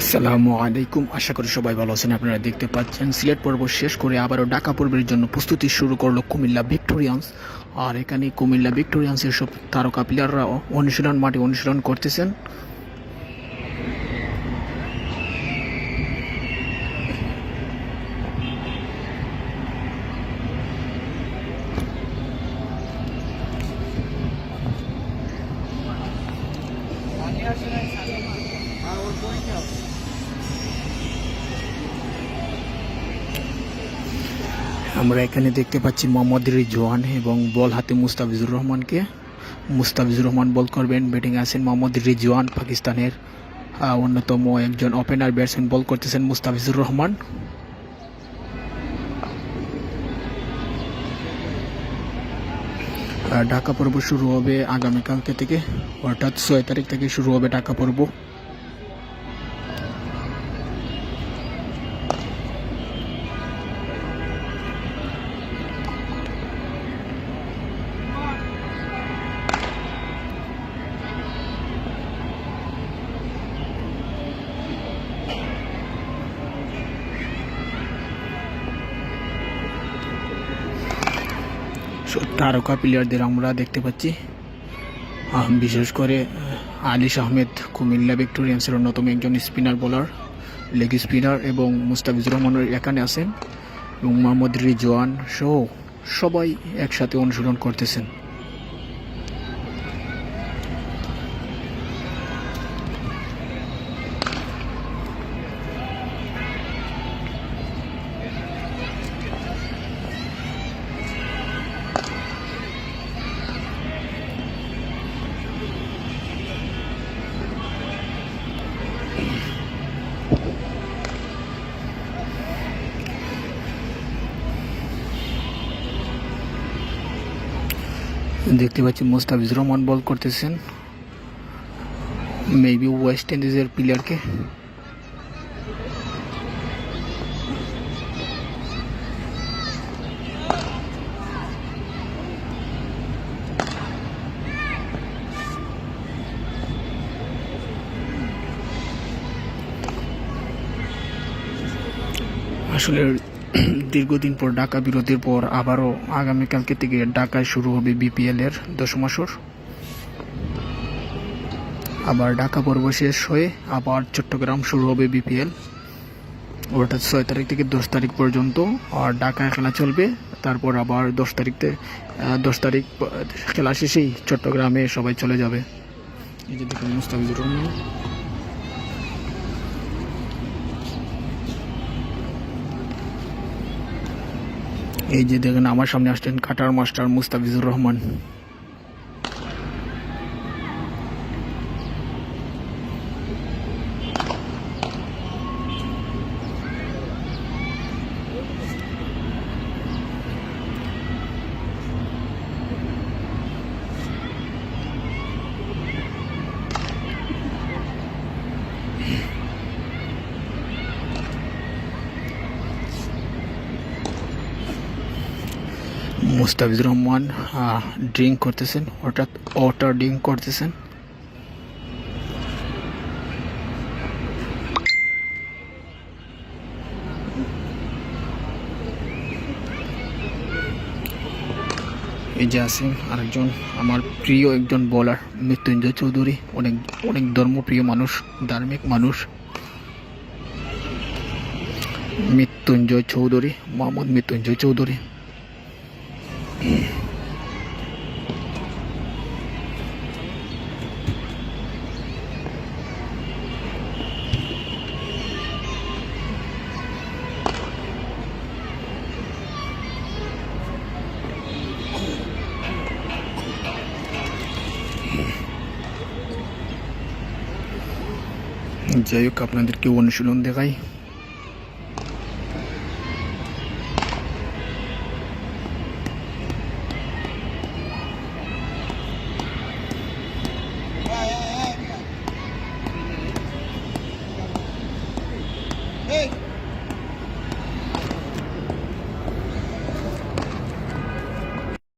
আসসালামু আলাইকুম। আশা করি সবাই ভালো আছেন, আপনারা দেখতে পাচ্ছেন। সিলেট পর্ব শেষ করে আবারও ঢাকা পর্বের জন্য প্রস্তুতি শুরু করল কুমিল্লা ভিক্টোরিয়ান্স। আর এখানে কুমিল্লা ভিক্টোরিয়ান্সের সব তারকা প্লেয়াররা অনুশীলন, মাঠে অনুশীলন করতেছেন। আমরা এখানে দেখতে পাচ্ছি মোহাম্মদ রিজওয়ান এবং বল হাতে মুস্তাফিজুর রহমানকে। মুস্তাফিজুর রহমান বল করবেন, ব্যাটিং আছেন মোহাম্মদ রিজওয়ান, পাকিস্তানের অন্যতম একজন ওপেনার ব্যাটসম্যান বল করতেছেন মুস্তাফিজুর রহমান। ঢাকা পর্ব শুরু হবে আগামীকালকে থেকে, অর্থাৎ ছয় তারিখ থেকে শুরু হবে ঢাকা পর্ব। তারকা প্লেয়ারদের আমরা দেখতে পাচ্ছি। বিশেষ করে আলিস আহমেদ, কুমিল্লা ভিক্টোরিয়ান্সের অন্যতম একজন স্পিনার বোলার লেগ স্পিনার এবং মুস্তাফিজুর রহমান এখানে আছেন এবং মোহাম্মদ রিজওয়ান সহ সবাই একসাথে অনুশীলন করতেছেন। দেখতে পাচ্ছি মুস্তাফিজুর রহমান বল করতেছেন। মেবি ওয়েস্ট ইন্ডিজের প্লেয়ারকে আসলে দীর্ঘদিন পর ঢাকা বিরতির পর আবারও আগামীকালকে থেকে ঢাকায় শুরু হবে বিপিএল এর দশম আসর। আবার ঢাকা পর্ব শেষ হয়ে আবার চট্টগ্রাম শুরু হবে বিপিএল। অর্থাৎ ছয় তারিখ থেকে দশ তারিখ পর্যন্ত আর ঢাকায় খেলা চলবে। তারপর আবার দশ তারিখ থেকে দশ তারিখ খেলা শেষেই চট্টগ্রামে সবাই চলে যাবে। এই যে দেখুন মুস্তাফিজুর রহমান। এই যে দেখেন আমার সামনে আসছেন cutter master Mustafizur Rahman. Mustafizur Rahman drink করতেছেন, অর্থাৎ ওয়াটার ড্রিঙ্ক করতেছেন। এই যে আছেন আরেকজন আমার প্রিয় একজন বোলার মৃত্যুঞ্জয় চৌধুরী। অনেক অনেক ধর্মপ্রিয় মানুষ, ধার্মিক মানুষ। মৃত্যুঞ্জয় চৌধুরী, মোহাম্মদ মৃত্যুঞ্জয় চৌধুরী। যাই হোক আপনাদেরকে অনুশীলন দেখাই